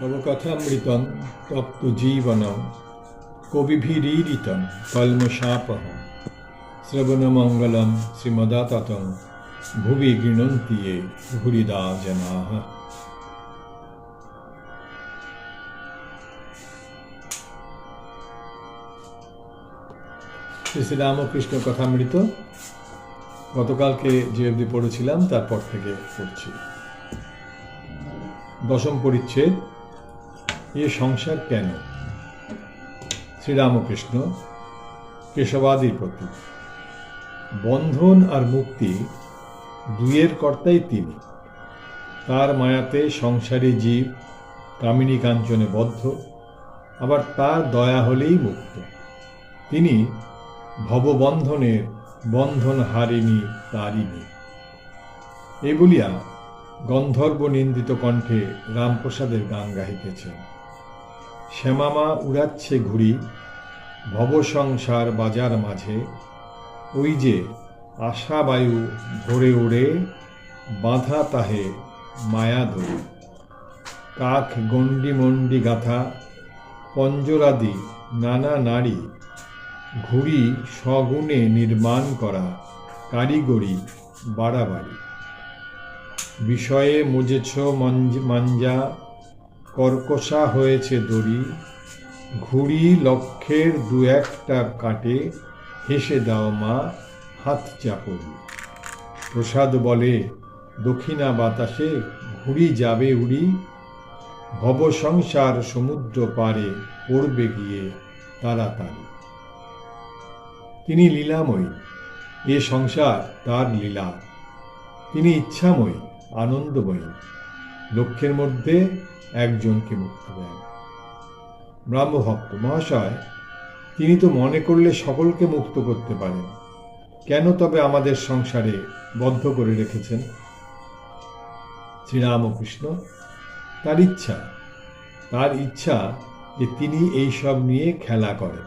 তব কথামৃতং তপ্ত জীবনম, কবিভিরীরিতম কল্মশাপহ শ্রবণমঙ্গলম শ্রীমদাততং ভুবি গৃণন্তি ये ভুরিদা জনাः শ্রী শ্রীরামকৃষ্ণ কথামৃত। গতকালকে যে অবধি পড়েছিলাম, তারপর থেকে পড়ছি। দশম পরিচ্ছেদ। এ সংসার কেন? শ্রীরামকৃষ্ণ কেশবাদীর প্রতি। বন্ধন আর মুক্তি দুইয়ের কর্তাই তিনি। তার মায়াতে সংসারী জীব কামিনী কাঞ্চনে বদ্ধ, আবার তার দয়া হলেই মুক্ত। তিনি ভববন্ধনের বন্ধন হারিনি তারিনি এই বলিয়া গন্ধর্ব নিন্দিত কণ্ঠে রামপ্রসাদের গান গাহিতেছেন। শ্যামামা উড়াচ্ছে ঘুড়ি, ভবসংসার বাজার মাঝে। ওই যে আশাবায়ু ভরে ওড়ে, বাঁধা তাহে মায়া ধরে। কাক গণ্ডি মন্ডি গাথা, পঞ্জরাদি নানা নারী ঘুড়ি সগুণে নির্মাণ করা, কারিগরি বাড়াবাড়ি। বিষয়ে মুজেছ মঞ্জ- মাঞ্জা কর্কশা হয়েছে দড়ি, ঘুড়ি লক্ষ্যের দু একটা কাটে, হেসে দাও মা, হাত চাপড়ি। প্রসাদ বলে, দক্ষিণা বাতাসে ঘুড়ি যাবে উড়ি, ভব সংসার সমুদ্র পারে পড়বে গিয়ে তাড়াতাড়ি। তিনি লীলাময়ী, এ সংসার তার লীলা। তিনি ইচ্ছাময়ী, আনন্দময়ী। লক্ষ্যের মধ্যে একজনকে মুক্ত দেন। ব্রাহ্মভক্ত মহাশয়, তিনি তো মনে করলে সকলকে মুক্ত করতে পারেন। কেন তবে আমাদের সংসারে বদ্ধ করে রেখেছেন? শ্রীরামকৃষ্ণ, তার ইচ্ছা তার ইচ্ছা যে তিনি এই সব নিয়ে খেলা করেন।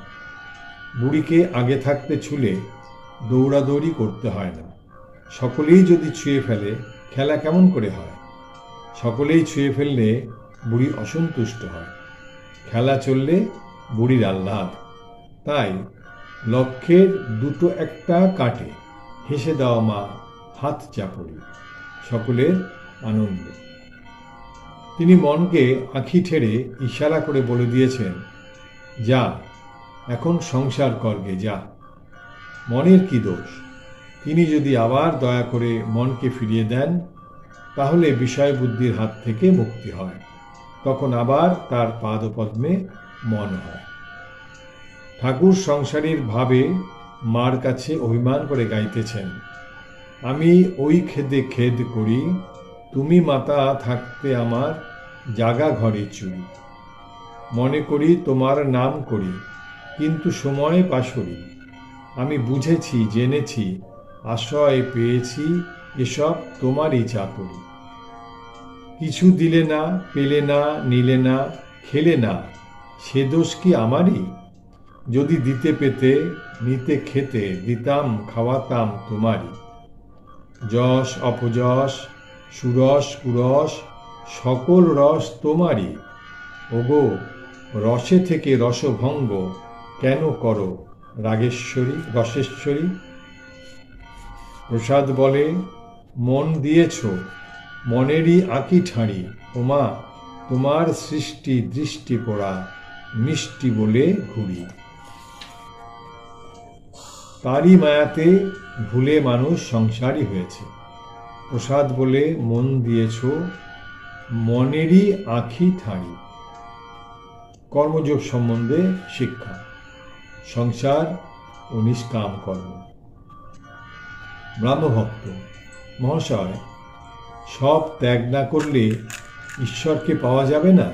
বুড়িকে আগে থাকতে ছুলে দৌড়াদৌড়ি করতে হয় না। সকলেই যদি ছুঁয়ে ফেলে, খেলা কেমন করে হয়? সকলেই ছুঁয়ে ফেললে বুড়ি অসন্তুষ্ট হয়। খেলা চললে বুড়ির আহ্লাদ তাই লক্ষ্যের দুটো একটা কাটে, হেসে দেওয়া মা হাত চাপড়ি, সকলের আনন্দ। তিনি মনকে আঁখি ঠেড়ে ইশারা করে বলে দিয়েছেন, যা, এখন সংসার করগে যা। মনের কি দোষ? তিনি যদি আবার দয়া করে মনকে ফিরিয়ে দেন তাহলে বিষয় বুদ্ধির হাত থেকে মুক্তি হয়। তখন আবার তার পাদপদ্মে মন হয়। ঠাকুর সংসারীর ভাবে মার কাছে অভিমান করে গাইতেছেন, আমি ওই খেদে খেদ করি, তুমি মাতা থাকতে আমার জাগা ঘরে চুরি। মনে করি তোমার নাম করি, কিন্তু সময় পাশরি। আমি বুঝেছি, জেনেছি, আশ্রয় পেয়েছি এসব তোমারই চাতুরি কিছু দিলে না, পেলে না, নিলে না, খেলে না, সে দোষ কি আমারই? যদি দিতে পেতে, নিতে খেতে, দিতাম, খাওয়াতাম তোমারই। যশ, অপযশ, সুরস, কুরস, সকল রস তোমারই। ওগো, রসে থেকে রসভঙ্গ কেন করো, রাগেশ্বরী, রসেশ্বরী? প্রসাদ বলে মন দিয়েছ, মনেরই আঁকি ঠাঁড়ি। ওমা, তোমার সৃষ্টি দৃষ্টি পড়া, মিষ্টি বলে ঘুরি। তারই মায়াতে ভুলে মানুষ সংসারী হয়েছে। প্রসাদ বলে মন দিয়েছ, মনেরই আঁখি ঠাঁড়ি। কর্মযোগ সম্বন্ধে শিক্ষা, সংসার ও নিষ্কাম কর্ম। ব্রাহ্মভক্ত মহাশয়, সব ত্যাগ না করলে ঈশ্বরকে পাওয়া যাবে না?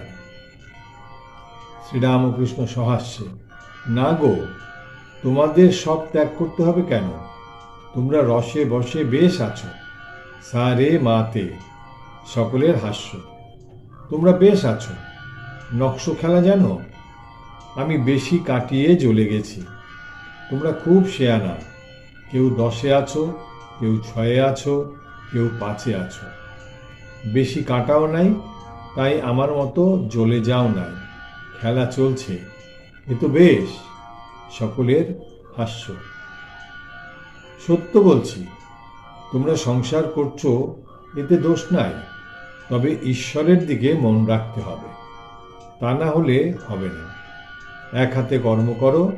শ্রীরামকৃষ্ণ সহাস্যে, না গো, তোমাদের সব ত্যাগ করতে হবে কেন? তোমরা রসে বসে বেশ আছো। সারে মাতে সকলের হাস্য। তোমরা বেশ আছো। নকশ খেলা জানো? আমি বেশি কাটিয়ে জ্বলে গেছি। তোমরা খুব শেয়ানা কেউ দশে আছো কেউ ছয়ে আছো, কেউ পাঁচে আছো। বেশি কাটাও নাই, তাই আমার মতো জ্বলে যাও নাই। খেলা চলছে, এ তো বেশ, সকলের হাস্য। সত্য বলছি, তোমরা সংসার করছ, এতে দোষ নাই, তবে ঈশ্বরের দিকে মন রাখতে হবে। তা না হলে হবে না। এক হাতে কর্ম করো,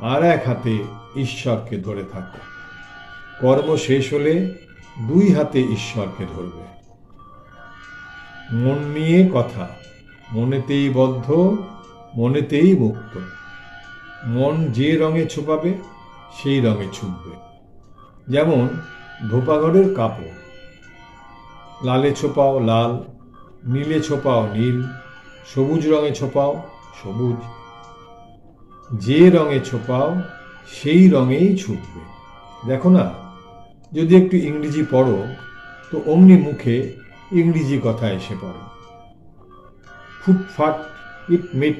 আর এক হাতে ঈশ্বরকে ধরে থাকো। কর্ম শেষ হলে দুই হাতে ঈশ্বরকে ধরবে। মন নিয়ে কথা, মনেতেই বদ্ধ, মনেতেই মুক্ত। মন যে রঙে ছোপাবে, সেই রঙে ছুপবে। যেমন ধোপাঘরের কাপড়, লালে ছোপাও লাল, নীলে ছোপাও নীল, সবুজ রঙে ছোপাও সবুজ। যে রঙে ছোপাও, সেই রঙেই ছুটবে দেখো না যদি একটু ইংরেজি পড়ো, তো অমনি মুখে ইংরেজি কথা এসে পড়ে। ফুটফাট ইট মিট,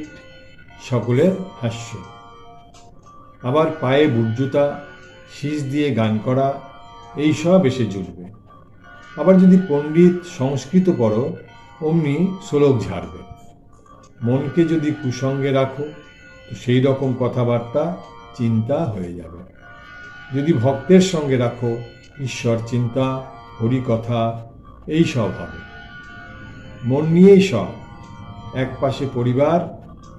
সকলের হাস্য। আবার পায়ে বুটজুতা, শীষ দিয়ে গান করা, এই সব এসে জুটবে আবার যদি পণ্ডিত সংস্কৃত পড়ো, অমনি শ্লোক ঝাড়বে। মনকে যদি কুসঙ্গে রাখো, তো সেই রকম কথাবার্তা চিন্তা হয়ে যাবে। যদি ভক্তের সঙ্গে রাখো ঈশ্বর চিন্তা হরিকথা, এই সব হবে। মন নিয়েই সব। এক পাশে পরিবার,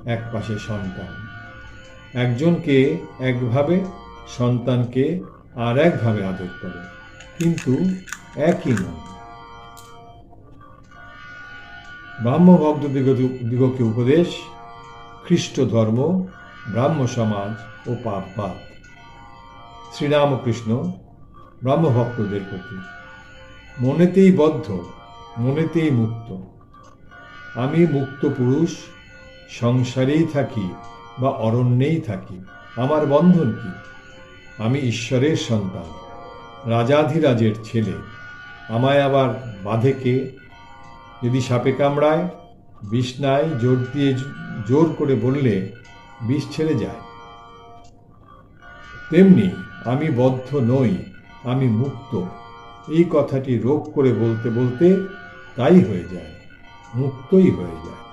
এক পাশে সন্তান। একজনকে একভাবে, সন্তানকে আর একভাবে আদর করে। কিন্তু একই নয় ব্রাহ্ম ভক্ত দিগকে উপদেশ, খ্রিস্ট ধর্ম, ব্রাহ্ম সমাজ ও পাপবাদ শ্রীরামকৃষ্ণ ব্রাহ্মভক্তদের প্রতি। মনেতেই বদ্ধ, মনেতেই মুক্ত। আমি মুক্ত পুরুষ, সংসারেই থাকি বা অরণ্যেই থাকি, আমার বন্ধন কি? আমি ঈশ্বরের সন্তান, রাজাধিরাজের ছেলে, আমায় আবার বাঁধে কে? যদি সাপে কামড়ায় বিষ নাই জোর দিয়ে জোর করে বললে বিষ ছেড়ে যায়। তেমনি আমি বদ্ধ নই আমি মুক্ত। এই কথাটি রোগ করে বলতে বলতে তাই হয়ে যায় মুক্তই হয়ে যায়।